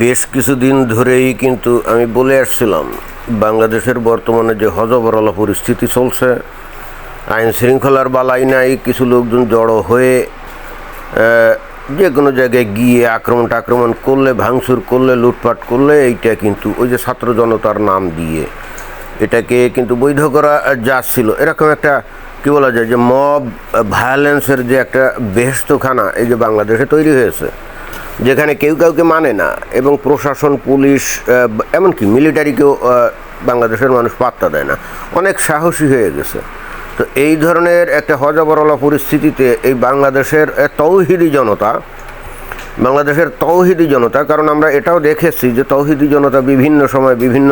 বেশ কিছুদিন ধরেই কিন্তু আমি বলে আসছিলাম, বাংলাদেশের বর্তমানে যে হজবরলা পরিস্থিতি চলছে, আইন শৃঙ্খলার বালাই নাই, কিছু লোকজন জড়ো হয়ে যে কোনো জায়গায় গিয়ে আক্রমণ টাক্রমণ করলে, ভাঙচুর করলে, লুটপাট করলে, এইটা কিন্তু ওই যে ছাত্র জনতার নাম দিয়ে এটাকে কিন্তু বৈধ করা যাচ্ছিল। এরকম একটা কী বলা যায় যে মব ভায়োলেন্সের যে একটা বেহস্তখানা এই যে বাংলাদেশে তৈরি হয়েছে যেখানে কেউ কাউকে মানে না এবং প্রশাসন, পুলিশ এমনকি মিলিটারিকেও বাংলাদেশের মানুষ পাত্তা দেয় না। অনেক সাহসী হয়ে গেছে। তো এই ধরনের একটা হজবরলা পরিস্থিতিতে এই বাংলাদেশের তৌহিদি জনতা, বাংলাদেশের তৌহিদি জনতা, কারণ আমরা এটাও দেখেছি যে তৌহিদি জনতা বিভিন্ন সময় বিভিন্ন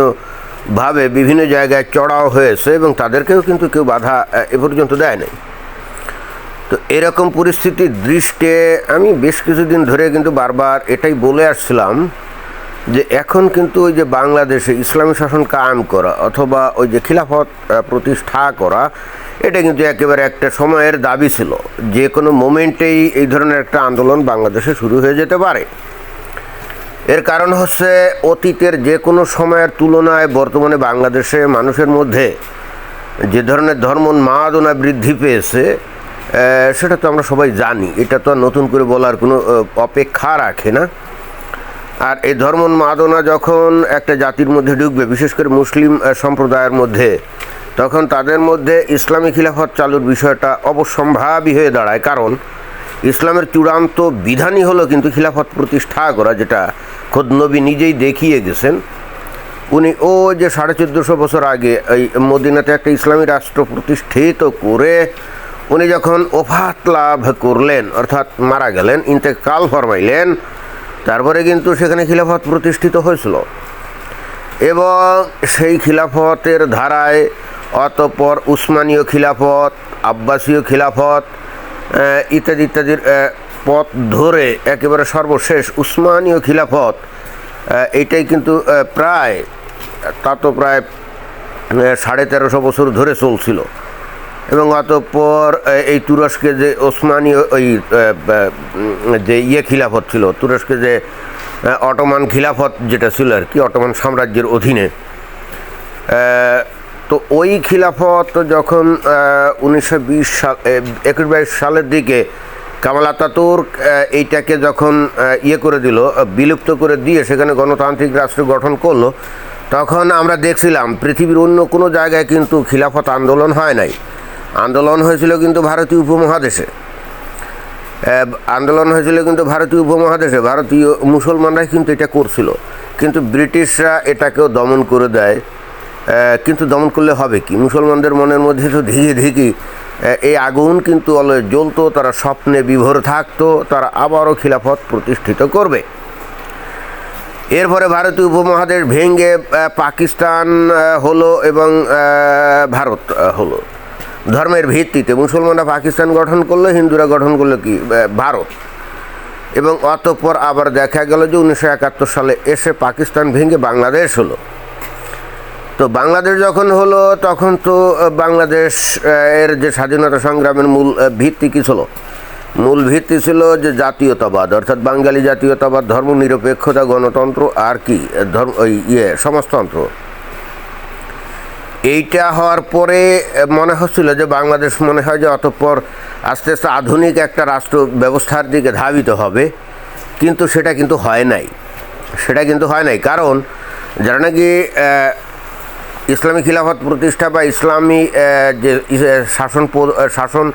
ভাবে বিভিন্ন জায়গায় চড়াও হয়েছে এবং তাদেরকেও কিন্তু কেউ বাধা এ পর্যন্ত দেয় নাই। তো এরকম পরিস্থিতির দৃষ্টে আমি বেশ কিছুদিন ধরে কিন্তু বারবার এটাই বলে আসছিলাম যে এখন কিন্তু ওই যে বাংলাদেশে ইসলামী শাসন কায়েম করা অথবা ওই যে খিলাফত প্রতিষ্ঠা করা, এটা কিন্তু একেবারে একটা সময়ের দাবি ছিল। যে কোনো মোমেন্টেই এই ধরনের একটা আন্দোলন বাংলাদেশে শুরু হয়ে যেতে পারে। এর কারণ হচ্ছে অতীতের যে কোনো সময়ের তুলনায় বর্তমানে বাংলাদেশে মানুষের মধ্যে যে ধরনের ধর্ম মাদনা বৃদ্ধি পেয়েছে সেটা তো আমরা সবাই জানি। এটা তো নতুন করে বলার কোনো অপেক্ষা রাখে না। আর এই ধর্ম মাদনা যখন একটা জাতির মধ্যে ঢুকবে, বিশেষ করে মুসলিম সম্প্রদায়ের মধ্যে, তখন তাদের মধ্যে ইসলামী খিলাফত চালুর বিষয়টা অবশ্যম্ভাবী হয়ে দাঁড়ায়। কারণ ইসলামের চূড়ান্ত বিধানই হলো কিন্তু খিলাফত প্রতিষ্ঠা করা, যেটা খোদ নবী নিজেই দেখিয়ে গেছেন। উনি ও যে সাড়ে চোদ্দোশো বছর আগে এই মদিনাতে একটা ইসলামী রাষ্ট্র প্রতিষ্ঠিত করে উনি যখন ওফাত লাভ করলেন অর্থাৎ মারা গেলেন ইন্তেকাল ফরমাইলেন তারপরে কিন্তু সেখানে খিলাফত প্রতিষ্ঠিত হয়েছিল। এবং সেই খিলাফতের ধারায় অতঃপর উসমানীয় খিলাফত আব্বাসীয় খিলাফত ইত্যাদি ইত্যাদির পথ ধরে একেবারে সর্বশেষ উসমানীয় খিলাফত আহ, এইটাই কিন্তু প্রায় তা তো প্রায় সাড়ে তেরোশো বছর ধরে চলছিল। এবং অতঃপর এই তুরস্কে যে ওসমানীয় ওই যে ইয়ে খিলাফত ছিল, তুরস্কে যে অটোমান খিলাফত যেটা ছিল আর কি, অটোমান সাম্রাজ্যের অধীনে তো ওই খিলাফত যখন উনিশশো বিশ সাল একুশ বাইশ সালের দিকে কামাল আতাতুর্ক এইটাকে যখন ইয়ে করে দিল বিলুপ্ত করে দিয়ে সেখানে গণতান্ত্রিক রাষ্ট্র গঠন করল, তখন আমরা দেখছিলাম পৃথিবীর অন্য কোনো জায়গায় কিন্তু খিলাফত আন্দোলন হয় নাই। আন্দোলন হয়েছিল কিন্তু ভারতীয় উপমহাদেশে। আন্দোলন হয়েছিল কিন্তু ভারতীয় উপমহাদেশে। ভারতীয় মুসলমানরাই কিন্তু এটা করছিল। কিন্তু ব্রিটিশরা এটাকেও দমন করে দেয়। কিন্তু দমন করলে হবে কি? মুসলমানদের মনের মধ্যে তো ধিকে ধিকি এই আগুন কিন্তু অলয় জ্বলতো, তারা স্বপ্নে বিভোর থাকতো, তারা আবারও খিলাফত প্রতিষ্ঠিত করবে। এরপরে ভারতীয় উপমহাদেশ ভেঙ্গে পাকিস্তান হলো এবং ভারত হলো। ধর্মের ভিত্তিতে মুসলমানরা পাকিস্তান গঠন করল, হিন্দুরা গঠন করল কি? ভারত। এবং অতঃপর আবার দেখা গেল যে উনিশশো একাত্তর সালে এসে পাকিস্তান ভেঙে বাংলাদেশ হলো। তো বাংলাদেশ যখন হলো, তখন তো বাংলাদেশ এর যে স্বাধীনতা সংগ্রামের মূল ভিত্তি কী ছিল? মূল ভিত্তি ছিল যে জাতীয়তাবাদ, অর্থাৎ বাঙালি জাতীয়তাবাদ, ধর্মনিরপেক্ষতা, গণতন্ত্র আর কি, ধর্ম ইয়ে সমাজতন্ত্র। এইটা হওয়ার পরে মনে হচ্ছিল যে বাংলাদেশ মনে হয় যে অতঃপর আস্তে আস্তে আধুনিক একটা রাষ্ট্র ব্যবস্থার দিকে ধাবিত হবে। কিন্তু সেটা কিন্তু হয় নাই। সেটা কিন্তু হয় নাই। কারণ, যারা নাকি ইসলামী খিলাফত প্রতিষ্ঠা বা ইসলামী যে শাসন শাসন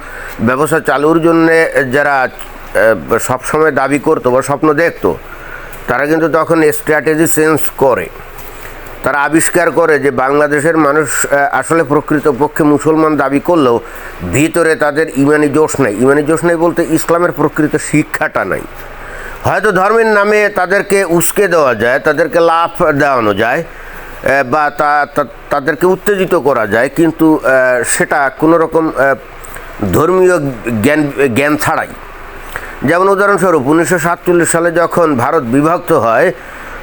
ব্যবস্থা চালুর জন্যে যারা সবসময় দাবি করতো বা স্বপ্ন দেখতো, তারা কিন্তু তখন স্ট্র্যাটেজি চেঞ্জ করে। তারা আবিষ্কার করে যে বাংলাদেশের মানুষ আসলে প্রকৃতপক্ষে মুসলমান দাবি করলেও ভিতরে তাদের ইমানি জোশ নাই। ইমানি জোশ নাই বলতে ইসলামের প্রকৃত শিক্ষাটা নাই। হয়তো ধর্মের নামে তাদেরকে উস্কে দেওয়া যায়, তাদেরকে লাভ দেওয়ানো যায় বা তা- তাদেরকে উত্তেজিত করা যায়, কিন্তু সেটা কোনো রকম ধর্মীয় জ্ঞান জ্ঞান ছাড়াই। যেমন উদাহরণস্বরূপ উনিশশো সাতচল্লিশ সালে যখন ভারত বিভক্ত হয়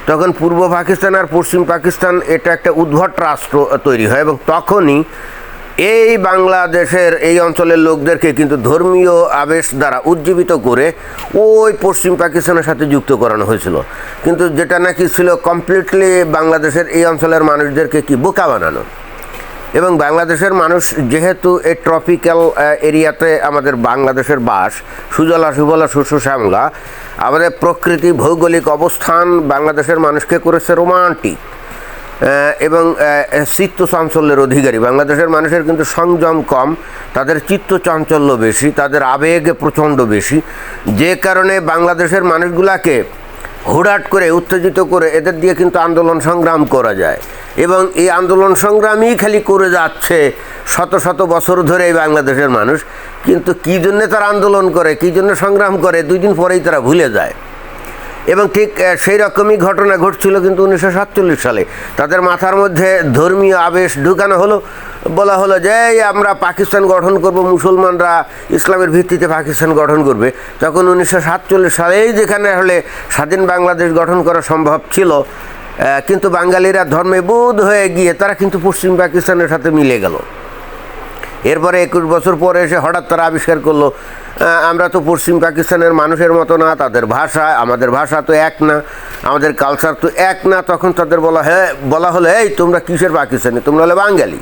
তখন পূর্ব পাকিস্তান আর পশ্চিম পাকিস্তান এটা একটা উদ্ভট রাষ্ট্র তৈরি হয় এবং তখনই এই বাংলাদেশের এই অঞ্চলের লোকদেরকে কিন্তু ধর্মীয় আবেশ দ্বারা উজ্জীবিত করে ওই পশ্চিম পাকিস্তানের সাথে যুক্ত করানো হয়েছিল। কিন্তু যেটা নাকি ছিল কমপ্লিটলি বাংলাদেশের এই অঞ্চলের মানুষদেরকে কি বোকা বানানো? এবং বাংলাদেশের মানুষ যেহেতু এই ট্রপিক্যাল এরিয়াতে আমাদের বাংলাদেশের বাস, সুজলা, সুবলা শস্য শ্যামলা, আমাদের প্রকৃতি, ভৌগোলিক অবস্থান বাংলাদেশের মানুষকে করেছে রোমান্টিক এবং চিত্ত চাঞ্চল্যের অধিকারী। বাংলাদেশের মানুষের কিন্তু সংযম কম, তাদের চিত্ত চাঞ্চল্য বেশি, তাদের আবেগ প্রচণ্ড বেশি। যে কারণে বাংলাদেশের মানুষগুলাকে হুড়াট করে, উত্তেজিত করে এদের দিয়ে কিন্তু আন্দোলন সংগ্রাম করা যায়। এবং এই আন্দোলন সংগ্রামই খালি করে যাচ্ছে শত শত বছর ধরে এই বাংলাদেশের মানুষ। কিন্তু কী জন্যে তারা আন্দোলন করে, কী জন্য সংগ্রাম করে, দুই দিন পরেই তারা ভুলে যায়। এবং ঠিক সেই রকমই ঘটনা ঘটছিল কিন্তু উনিশশো সাতচল্লিশ সালে। তাদের মাথার মধ্যে ধর্মীয় আবেশ ঢুকানো হলো। বলা হলো যে আমরা পাকিস্তান গঠন করব, মুসলমানরা ইসলামের ভিত্তিতে পাকিস্তান গঠন করবে। তখন উনিশশো সাতচল্লিশ সালেই যেখানে হলে স্বাধীন বাংলাদেশ গঠন করা সম্ভব ছিল কিন্তু বাঙালিরা ধর্মে বোধ হয়ে গিয়ে তারা কিন্তু পশ্চিম পাকিস্তানের সাথে মিলে গেল। এরপরে একুশ বছর পরে এসে হঠাৎ তারা আবিষ্কার করল আমরা তো পশ্চিম পাকিস্তানের মানুষের মতো না, তাদের ভাষা, আমাদের ভাষা তো এক না, আমাদের কালচার তো এক না, তখন তাদের বলা হ্যাঁ বলা হলো, এই, তোমরা কিসের পাকিস্তানি? তোমরা হলে বাঙালি।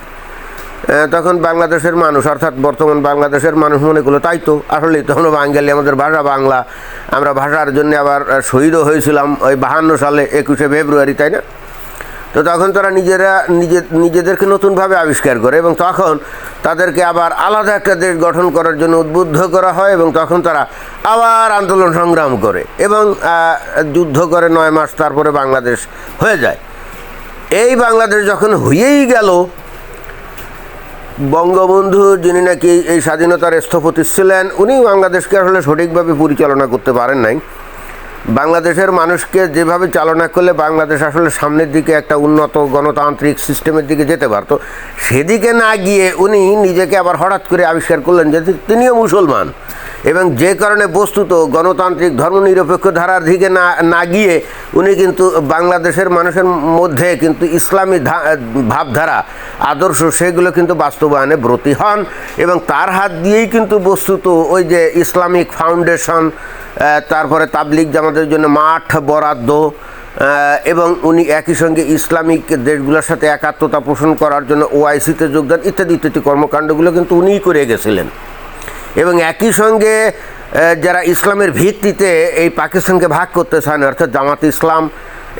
তখন বাংলাদেশের মানুষ, অর্থাৎ বর্তমান বাংলাদেশের মানুষ মনে করল, তাই তো, আসলেই তখন বাঙালি, আমাদের ভাষা বাংলা। আমরা ভাষার জন্য আবার শহীদও হয়েছিলাম ওই বাহান্ন সালে, একুশে ফেব্রুয়ারি, তাই না? তো তখন তারা নিজেরা নিজে নিজেদেরকে নতুনভাবে আবিষ্কার করে এবং তখন তাদেরকে আবার আলাদা একটা দেশ গঠন করার জন্য উদ্বুদ্ধ করা হয় এবং তখন তারা আবার আন্দোলন সংগ্রাম করে এবং যুদ্ধ করে নয় মাস তারপরে বাংলাদেশ হয়ে যায়। এই বাংলাদেশ যখন হয়েই গেল, বঙ্গবন্ধু যিনি নাকি এই স্বাধীনতার স্থপতি ছিলেন উনি বাংলাদেশকে আসলে সঠিকভাবে পরিচালনা করতে পারেন নাই। বাংলাদেশের মানুষকে যেভাবে চালনা করলে বাংলাদেশ আসলে সামনের দিকে একটা উন্নত গণতান্ত্রিক সিস্টেমের দিকে যেতে পারতো, সেদিকে না গিয়ে উনি নিজেকে আবার হঠাৎ করে আবিষ্কার করলেন যে তিনিও মুসলমান। এবং যে কারণে বস্তুত গণতান্ত্রিক ধর্মনিরপেক্ষ ধারার দিকে না না গিয়ে উনি কিন্তু বাংলাদেশের মানুষের মধ্যে কিন্তু ইসলামী ভাবধারা, আদর্শ, সেগুলো কিন্তু বাস্তবায়নে ব্রতী হন এবং তার হাত দিয়েই কিন্তু বস্তুত ওই যে ইসলামিক ফাউন্ডেশন তারপরে তাবলিগ জামাতের জন্য মাঠ বরাদ্দ এবং উনি একই সঙ্গে ইসলামিক দেশগুলোর সাথে একাত্মতা পোষণ করার জন্য ওআইসিতে যোগদান ইত্যাদি ইত্যাদি কর্মকাণ্ডগুলো কিন্তু উনিই করে গেছিলেন। এবং একই সঙ্গে যারা ইসলামের ভিত্তিতে এই পাকিস্তানকে ভাগ করতে চান, অর্থাৎ জামাত ইসলাম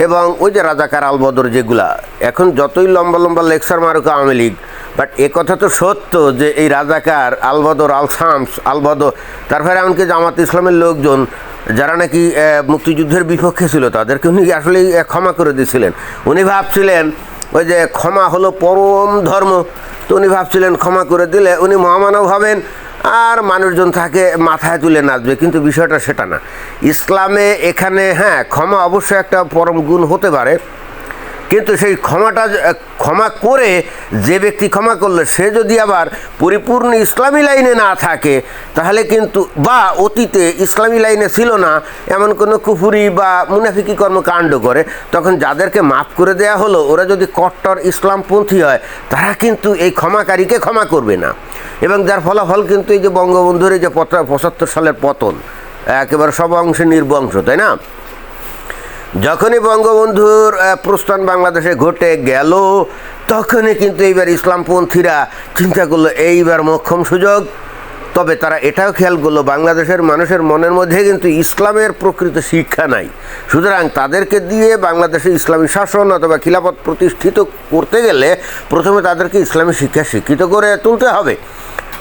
এবং ওই যে রাজাকার আলবদর যেগুলা, এখন যতই লম্বা লম্বা লেকচার মারুক আওয়ামী লীগ বাট এ কথা তো সত্য যে এই রাজাকার আলবদর আল শামস আলবদর, তারপরে এমনকি জামাত ইসলামের লোকজন, যারা নাকি মুক্তিযুদ্ধের বিপক্ষে ছিল, তাদেরকে উনি আসলেই ক্ষমা করে দিয়েছিলেন। উনি ভাবছিলেন, ওই যে ক্ষমা হলো পরম ধর্ম, তো উনি ভাবছিলেন ক্ষমা করে দিলে উনি মহামানব হবেন। আর মানুষজন থাকে, মাথায় তুলে নাচবে, কিন্তু বিষয়টা সেটা না। ইসলামে এখানে হ্যাঁ ক্ষমা অবশ্যই একটা পরম গুণ হতে পারে কিন্তু সেই ক্ষমাটা, ক্ষমা করে যে ব্যক্তি ক্ষমা করলে, সে যদি আবার পরিপূর্ণ ইসলামী লাইনে না থাকে, তাহলে কিন্তু বা অতীতে ইসলামী লাইনে ছিল না, এমন কোনো কুফুরি বা মুনাফিকি কর্মকাণ্ড করে, তখন যাদেরকে মাফ করে দেয়া হলো, ওরা যদি কট্টর ইসলামপন্থী হয়, তারা কিন্তু এই ক্ষমাকারীকে ক্ষমা করবে না। এবং যার ফলাফল কিন্তু এই যে বঙ্গবন্ধুর এই যে পঁচাত্তর সালের পতন, একেবারে সব অংশে নির্বংশ, তাই না? যখনই বঙ্গবন্ধুর প্রস্থান বাংলাদেশে ঘটে গেল, তখনই কিন্তু এইবার ইসলামপন্থীরা চিন্তা করল, এইবার মক্ষম সুযোগ। তবে তারা এটাও খেয়াল করল, বাংলাদেশের মানুষের মনের মধ্যে কিন্তু ইসলামের প্রকৃত শিক্ষা নাই। সুতরাং তাদেরকে দিয়ে বাংলাদেশে ইসলামী শাসন অথবা খিলাফত প্রতিষ্ঠিত করতে গেলে প্রথমে তাদেরকে ইসলামী শিক্ষা শিক্ষিত করে তুলতে হবে।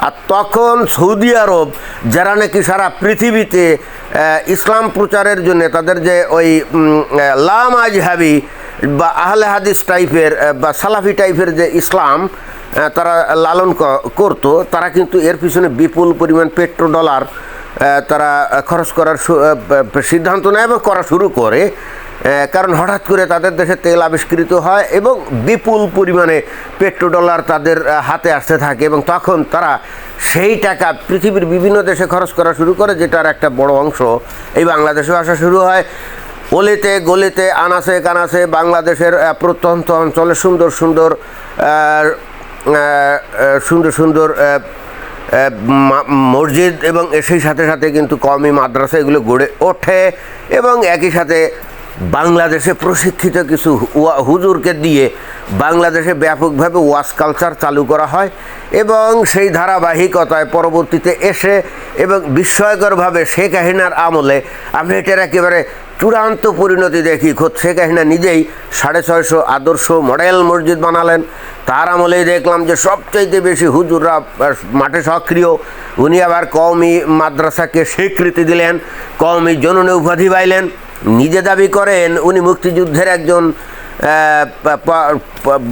আর তখন সৌদি আরব, যারা নাকি সারা পৃথিবীতে ইসলাম প্রচারের জন্য তাদের যে ওই লাম আজহাবি বা আহলে হাদিস টাইপের বা সালাফি টাইপের যে ইসলাম তারা লালন করতো, তারা কিন্তু এর পিছনে বিপুল পরিমাণ পেট্রো ডলার তারা খরচ করার সিদ্ধান্ত নেয় এবং করা শুরু করে। কারণ হঠাৎ করে তাদের দেশে তেল আবিষ্কৃত হয় এবং বিপুল পরিমাণে পেট্রো ডলার তাদের হাতে আসতে থাকে এবং তখন তারা সেই টাকা পৃথিবীর বিভিন্ন দেশে খরচ করা শুরু করে, যেটার একটা বড় অংশ এই বাংলাদেশেও আসা শুরু হয়। অলিতে, গলিতে, আনাসে, কানাসে, বাংলাদেশের প্রত্যন্ত অঞ্চলে সুন্দর সুন্দর সুন্দর সুন্দর মসজিদ এবং সেই সাথে সাথে কিন্তু কমই মাদ্রাসা এগুলো গড়ে ওঠে এবং একই সাথে বাংলাদেশে প্রশিক্ষিত কিছু হুজুরকে দিয়ে বাংলাদেশে ব্যাপকভাবে ওয়াশ কালচার চালু করা হয় এবং সেই ধারাবাহিকতায় পরবর্তীতে এসে এবং বিস্ময়করভাবে শেখ হাসিনার আমলে আমি এটার একেবারে চূড়ান্ত পরিণতি দেখি। খোদ শেখ হাসিনা নিজেই সাড়ে ছয়শো আদর্শ মডেল মসজিদ বানালেন। তার আমলেই দেখলাম যে সবচাইতে বেশি হুজুররা মাঠে সক্রিয়। উনি আবার কওমি মাদ্রাসাকে স্বীকৃতি দিলেন, কওমি জননে উপাধি পাইলেন। নিজে দাবি করেন উনি মুক্তিযুদ্ধের একজন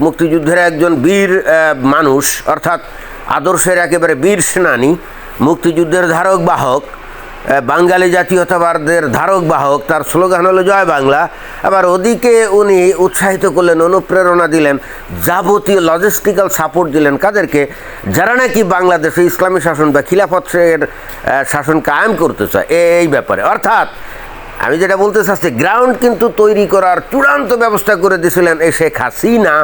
মুক্তিযুদ্ধের একজন বীর মানুষ অর্থাৎ আদর্শের একেবারে বীর সেনানী মুক্তিযুদ্ধের ধারক বাহক বাঙালি জাতীয়তাবাদের ধারক বাহক তার স্লোগান হলো জয় বাংলা। আবার ওদিকে উনি উৎসাহিত করলেন অনুপ্রেরণা দিলেন যাবতীয় লজিস্টিক্যাল সাপোর্ট দিলেন কাদেরকে যারা নাকি বাংলাদেশে ইসলামী শাসন বা খিলাফতের আহ, শাসন কায়েম করতে চায় এই ব্যাপারে। অর্থাৎ আমি যেটা বলতে চাচ্ছি গ্রাউন্ড কিন্তু তৈরি করার চূড়ান্ত ব্যবস্থা করে দিয়েছিলেন এই শেখ হাসিনা।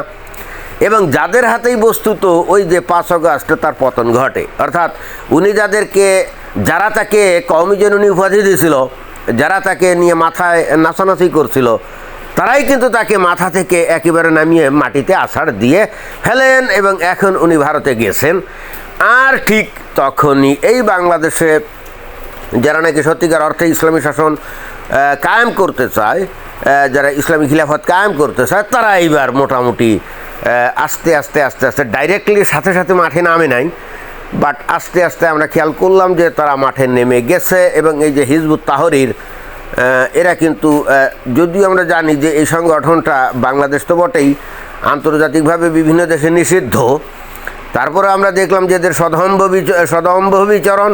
এবং যাদের হাতেই বস্তুত ওই যে পাঁচ অগস্ট তার পতন ঘটে। অর্থাৎ উনি যাদেরকে, যারা তাকে কমিজননী উপাধি দিয়েছিল, যারা তাকে নিয়ে মাথায় নাচানাচি করছিল, তারাই কিন্তু তাকে মাথা থেকে একেবারে নামিয়ে মাটিতে আছাড় দিয়ে ফেলেন এবং এখন উনি ভারতে গিয়েছেন আর ঠিক তখনই এই বাংলাদেশে যারা নাকি সত্যিকার অর্থে ইসলামী শাসন কায়েম করতে চায় যারা ইসলামী খিলাফত কায়েম করতে চায়, তারা এইবার মোটামুটি আস্তে আস্তে আস্তে আস্তে ডাইরেক্টলি সাথে সাথে মাঠে নামে নাই। বাট আস্তে আস্তে আমরা খেয়াল করলাম যে তারা মাঠে নেমে গেছে এবং এই যে হিজবুত তাহরির এরা কিন্তু যদিও আমরা জানি যে এই সংগঠনটা বাংলাদেশ তো বটেই, আন্তর্জাতিকভাবে বিভিন্ন দেশে নিষিদ্ধ তারপরে আমরা দেখলাম যে এদের সদম্ভ সদম্ভ বিচরণ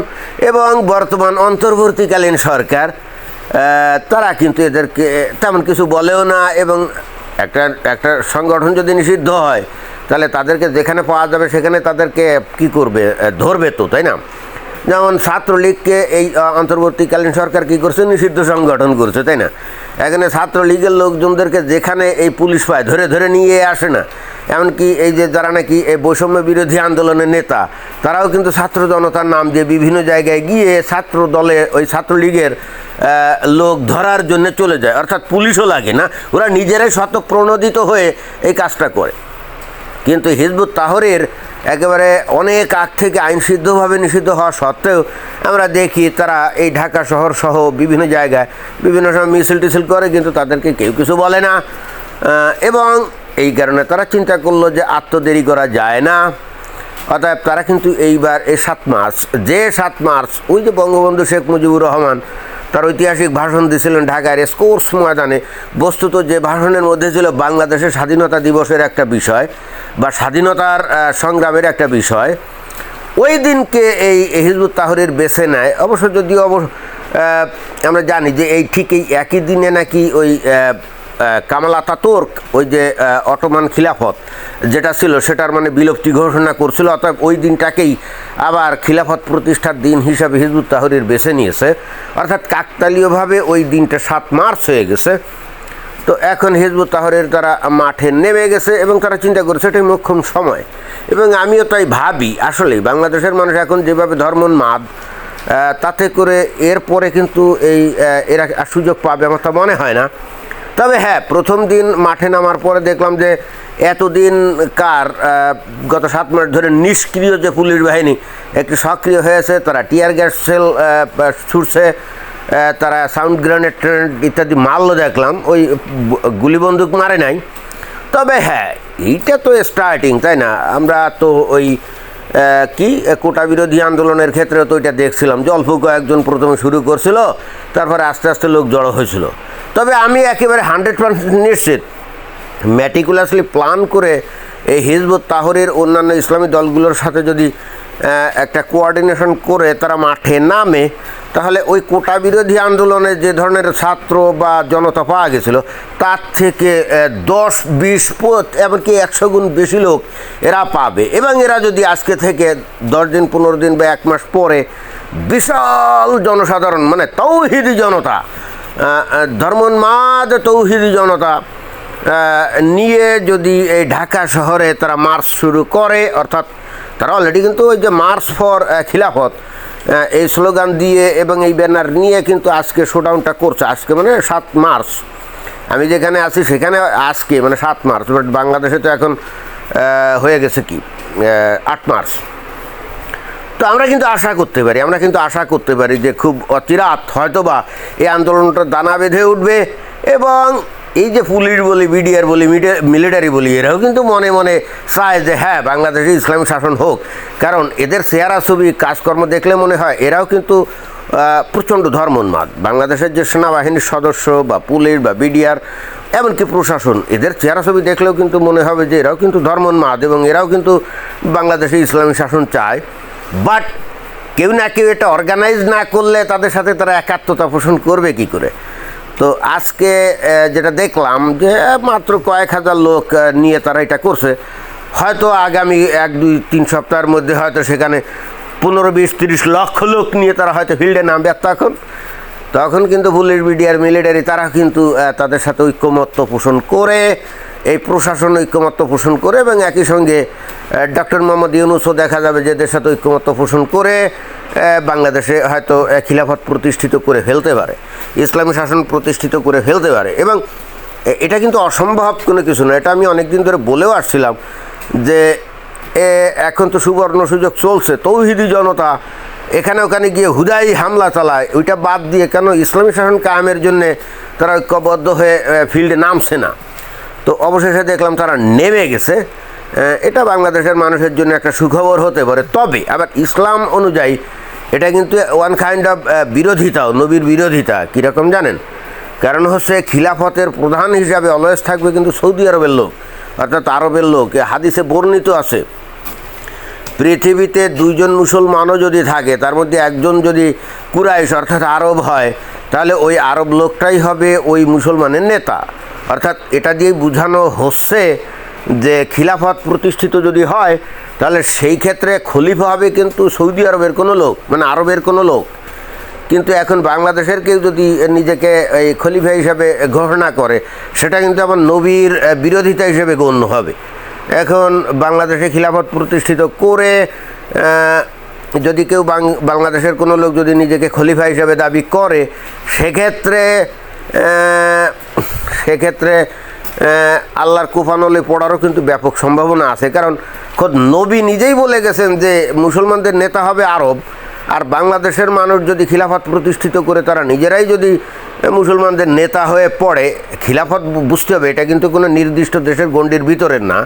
এবং বর্তমান অন্তর্বর্তীকালীন সরকার তারা কিন্তু এদেরকে তেমন কিছু বলেও না এবং একটা একটা সংগঠন যদি নিষিদ্ধ হয়, তাহলে তাদেরকে যেখানে পাওয়া যাবে সেখানে তাদেরকে কি করবে? ধরবে তো, তাই না? যেমন ছাত্রলীগকে এই অন্তর্বর্তীকালীন সরকার কি করছে? নিষিদ্ধ সংগঠন করছে, তাই না? এখানে ছাত্রলীগের লোকজনদেরকে যেখানে এই পুলিশ পায়, ধরে ধরে নিয়ে আসে না। এমনকি এই যে যারা নাকি এই বৈষম্য বিরোধী আন্দোলনের নেতা, তারাও কিন্তু ছাত্র জনতার নাম দিয়ে বিভিন্ন জায়গায় গিয়ে ছাত্র দলে, ওই ছাত্রলীগের লোক ধরার জন্য চলে যায়। অর্থাৎ পুলিশও লাগে না। ওরা নিজেরাই শতপ্রণোদিত হয়ে এই কাজটা করে। কিন্তু হিজবুত তাহরের একেবারে অনেক আগ থেকে আইনসিদ্ধভাবে নিষিদ্ধ হওয়া সত্ত্বেও আমরা দেখি তারা এই ঢাকা শহর সহ বিভিন্ন জায়গায় বিভিন্ন সময় মিছিল টিছিল করে, কিন্তু তাদেরকে কেউ কিছু বলে না। এবং এই কারণে তারা চিন্তা করল যে আত্মদেরি করা যায় না। অতএব তারা কিন্তু এইবার এই সাত মার্চ, যে সাত মার্চ, ওই যে বঙ্গবন্ধু শেখ মুজিবুর রহমান তার ঐতিহাসিক ভাষণ দিয়েছিলেন ঢাকার স্কোর্স ময়দানে। বস্তুত যে ভাষণের মধ্যে ছিল বাংলাদেশের স্বাধীনতা দিবসের একটা বিষয় বা স্বাধীনতার সংগ্রামের একটা বিষয়, ওই দিনকে এই হিজবুত তাহরির বেছে নেয়। অবশ্য যদিও অবশ্য আমরা জানি যে এই ঠিক এই একই দিনে নাকি ওই কামাল আতাতুর্ক, ওই যে অটোমান খিলাফত যেটা ছিল, সেটার মানে বিলুপ্তি ঘোষণা করছিল, অতএব ওই দিনটাকেই আবার খিলাফত প্রতিষ্ঠার দিন হিসাবে হিজবুত তাহরির বেছে নিয়েছে। অর্থাৎ কাকতালীয়ভাবে ওই দিনটা সাত মার্চ হয়ে গেছে। তো এখন হিজবুত তাহরের তারা মাঠে নেমে গেছে এবং তারা চিন্তা করছে, এটাই মোক্ষম সময়। এবং আমিও তাই ভাবি, আসলেই বাংলাদেশের মানুষ এখন যেভাবে ধর্মোন্মাদ তাতে করে এরপরে কিন্তু এই এরা সুযোগ পাবে আমার তো মনে হয় না। তবে হ্যাঁ প্রথম দিন মাঠে নামার পরে দেখলাম যে এতদিন কার গত সাত মাস ধরে নিষ্ক্রিয় যে পুলিশ বাহিনী একটু সক্রিয় হয়েছে, তারা টিয়ার গ্যাস সেল ছুটছে তারা সাউন্ড গ্রেনেড ইত্যাদি মারলো দেখলাম, ওই গুলি বন্দুক মারে নাই। তবে হ্যাঁ এইটা তো স্টার্টিং তাই না? আমরা তো ওই কি? কোটা বিরোধী আন্দোলনের ক্ষেত্রে তো এটা দেখছিলাম যে অল্প কয়েকজন প্রথমে শুরু করছিল, তারপরে আস্তে আস্তে লোক জড়ো হয়েছিল। তবে আমি একেবারে হান্ড্রেড পার্সেন্ট নিশ্চিত ম্যাটিকুলাসলি প্ল্যান করে এই হিজবুত তাহরের অন্যান্য ইসলামী দলগুলোর সাথে যদি একটা কোয়ার্ডিনেশন করে তারা মাঠে নামে, তাহলে ওই কোটা বিরোধী আন্দোলনে যে ধরনের ছাত্র বা জনতা পাওয়া গেছিল, তার থেকে দশ, বিশ পথ এমনকি একশো গুণ বেশি লোক এরা পাবে। এবং এরা যদি আজকে থেকে দশ দিন, পনেরো দিন বা এক মাস পরে বিশাল জনসাধারণ মানে তৌহিদি জনতা ধর্মোন্মাদ তৌহিদি জনতা নিয়ে যদি এই ঢাকা শহরে তারা মার্চ শুরু করে, অর্থাৎ তারা অলরেডি কিন্তু ওই যে মার্চ ফর খিলাফত এই স্লোগান দিয়ে এবং এই ব্যানার নিয়ে কিন্তু আজকে শোডাউনটা করছে। আজকে মানে সাত মার্চ আমি যেখানে আছি সেখানে আজকে মানে সাত মার্চ বাট বাংলাদেশে তো এখন হয়ে গেছে কি? আট মার্চ তো আমরা কিন্তু আশা করতে পারি, আমরা কিন্তু আশা করতে পারি যে খুব অচিরাত হয়তোবা এই আন্দোলনটা দানা বেঁধে উঠবে এবং এই যে পুলিশ বলি, বিডিআর বলি মিলিটারি বলি, এরাও কিন্তু মনে মনে চায় যে হ্যাঁ বাংলাদেশে ইসলামী শাসন হোক। কারণ এদের চেহারা ছবি, কাজকর্ম দেখলে মনে হয় এরাও কিন্তু প্রচণ্ড ধর্মোন্মাদ। বাংলাদেশের যে সেনাবাহিনীর সদস্য বা পুলিশ বা বিডিআর, এমনকি প্রশাসন, এদের চেহারা ছবি দেখলেও কিন্তু মনে হবে যে এরাও কিন্তু ধর্মোন্মাদ এবং এরাও কিন্তু বাংলাদেশে ইসলামী শাসন চায়। বাট কেউ না কেউ এটা অর্গানাইজ না করলে তাদের সাথে তারা একাত্মতা পোষণ করবে কি করে? তো আজকে যেটা দেখলাম যে মাত্র কয়েক হাজার লোক নিয়ে তারা এটা করছে। হয়তো আগামী এক, দুই, তিন সপ্তাহের মধ্যে হয়তো সেখানে পনেরো বিশ তিরিশ লক্ষ লোক নিয়ে তারা হয়তো ফিল্ডে নামবে। তখন তখন কিন্তু পুলিশ বিডিআর মিলিটারি তারা কিন্তু তাদের সাথে ঐক্যমত্য পোষণ করে এই প্রশাসন ঐক্যমত্য পোষণ করে এবং একই সঙ্গে ডক্টর মোহাম্মদ ইউনুসও দেখা যাবে যে এদের সাথে ঐক্যমত্য পোষণ করে বাংলাদেশে হয়তো খিলাফত প্রতিষ্ঠিত করে ফেলতে পারে, ইসলামী শাসন প্রতিষ্ঠিত করে ফেলতে পারে এবং এটা কিন্তু অসম্ভব কোনো কিছু না। এটা আমি অনেক দিন ধরে বলেও আসছিলাম যে এখন তো সুবর্ণ সুযোগ চলছে, তৌহিদি জনতা এখানে ওখানে গিয়ে হুদাই হামলা চালায়, ওইটা বাদ দিয়ে কেন ইসলামী শাসন কায়েমের জন্যে তারা ঐক্যবদ্ধ হয়ে ফিল্ডে নামছে না? তো অবশেষে দেখলাম তারা নেমে গেছে। এটা বাংলাদেশের মানুষের জন্য একটা সুখবর হতে পারে। তবে আবার ইসলাম অনুযায়ী এটা কিন্তু ওয়ান কাইন্ড অফ বিরোধিতাও নবীর বিরোধিতা, কীরকম জানেন? কারণ হচ্ছে খিলাফতের প্রধান হিসাবে অলওয়েজ থাকবে কিন্তু সৌদি আরবের লোক, অর্থাৎ আরবের লোক। হাদিসে বর্ণিত আছে, পৃথিবীতে দুইজন মুসলমানও যদি থাকে, তার মধ্যে একজন যদি কুরাইশ, অর্থাৎ আরব হয়, তাহলে ওই আরব লোকটাই হবে ওই মুসলমানের নেতা। অর্থাৎ এটা দিয়ে বোঝানো হচ্ছে যে খিলাফত প্রতিষ্ঠিত যদি হয়, তাহলে সেই ক্ষেত্রে খলিফা হবে কিন্তু সৌদি আরবের কোনো লোক মানে আরবের কোনো লোক। কিন্তু এখন বাংলাদেশের কেউ যদি নিজেকে এই খলিফা হিসাবে ঘোষণা করে, সেটা কিন্তু আমার নবীর বিরোধিতা হিসেবে গণ্য হবে। এখন বাংলাদেশে খিলাফত প্রতিষ্ঠিত করে যদি কেউ বাংলাদেশের কোনো লোক যদি নিজেকে খলিফা হিসাবে দাবি করে, সেক্ষেত্রে সেক্ষেত্রে আল্লাহর কুফানলে পড়ারও কিন্তু ব্যাপক সম্ভাবনা আছে। কারণ খোদ নবী নিজেই বলে গেছেন যে, মুসলমানদের নেতা হবে আরব, আর বাংলাদেশের মানুষ যদি খিলাফত প্রতিষ্ঠিত করে, তারা নিজেরাই যদি মুসলমানদের নেতা হয়ে পড়ে, খিলাফত বুঝতে হবে, এটা কিন্তু কোনো নির্দিষ্ট দেশের গণ্ডির ভিতরের না।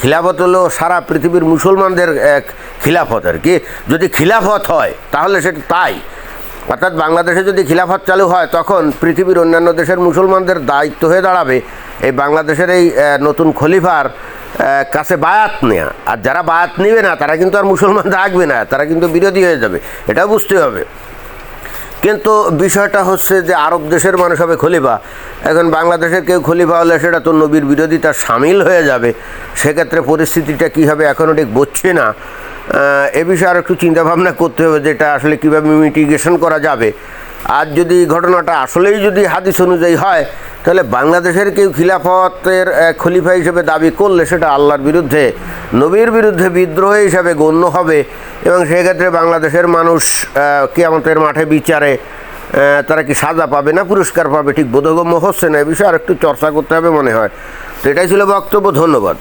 খিলাফত হলো সারা পৃথিবীর মুসলমানদের এক খিলাফত আর কি। যদি খিলাফত হয়, তাহলে সেটা তাই। অর্থাৎ বাংলাদেশে যদি খিলাফত চালু হয়, তখন পৃথিবীর অন্যান্য দেশের মুসলমানদের দায়িত্ব হয়ে দাঁড়াবে এই বাংলাদেশের এই নতুন খলিফার কাছে বায়াত নেয়া। আর যারা বায়াত নেবে না, তারা কিন্তু আর মুসলমান থাকবে না, তারা কিন্তু বিরোধী হয়ে যাবে। এটাও বুঝতে হবে। কিন্তু বিষয়টা হচ্ছে যে আরব দেশের মানুষ হবে খলিফা। এখন বাংলাদেশের কেউ খলিফা হলে সেটা তো নবীর বিরোধিতা সামিল হয়ে যাবে। সেক্ষেত্রে পরিস্থিতিটা কী হবে এখনও ঠিক বুঝছে না এ বিষয়ে আর একটু চিন্তাভাবনা করতে হবে যেটা আসলে কীভাবে মিটিগেশন করা যাবে। আর যদি ঘটনাটা আসলেই যদি হাদিস অনুযায়ী হয়, তাহলে বাংলাদেশের কেউ খিলাফতের খলিফা হিসেবে দাবি করলে সেটা আল্লাহর বিরুদ্ধে, নবীর বিরুদ্ধে বিদ্রোহ হিসাবে গণ্য হবে এবং সেক্ষেত্রে বাংলাদেশের মানুষ কিয়ামতের মাঠে বিচারে তারা কি সাজা পাবে না পুরস্কার পাবে? ঠিক বোধগম্য হচ্ছে না, এ বিষয়ে আর একটু চর্চা করতে হবে মনে হয়। তো এটাই ছিল বক্তব্য, ধন্যবাদ।